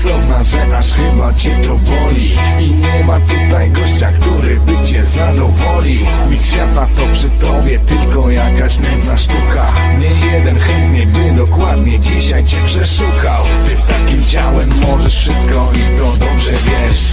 seksowna, że aż chyba cię to boli. I nie ma tutaj gościa, który by cię zadowolił Nic świata to przy tobie tylko jakaś nędzna sztuka. Nie jeden chętnie by dokładnie dzisiaj cię przeszukał. Ty z takim ciałem możesz wszystko i to dobrze wiesz.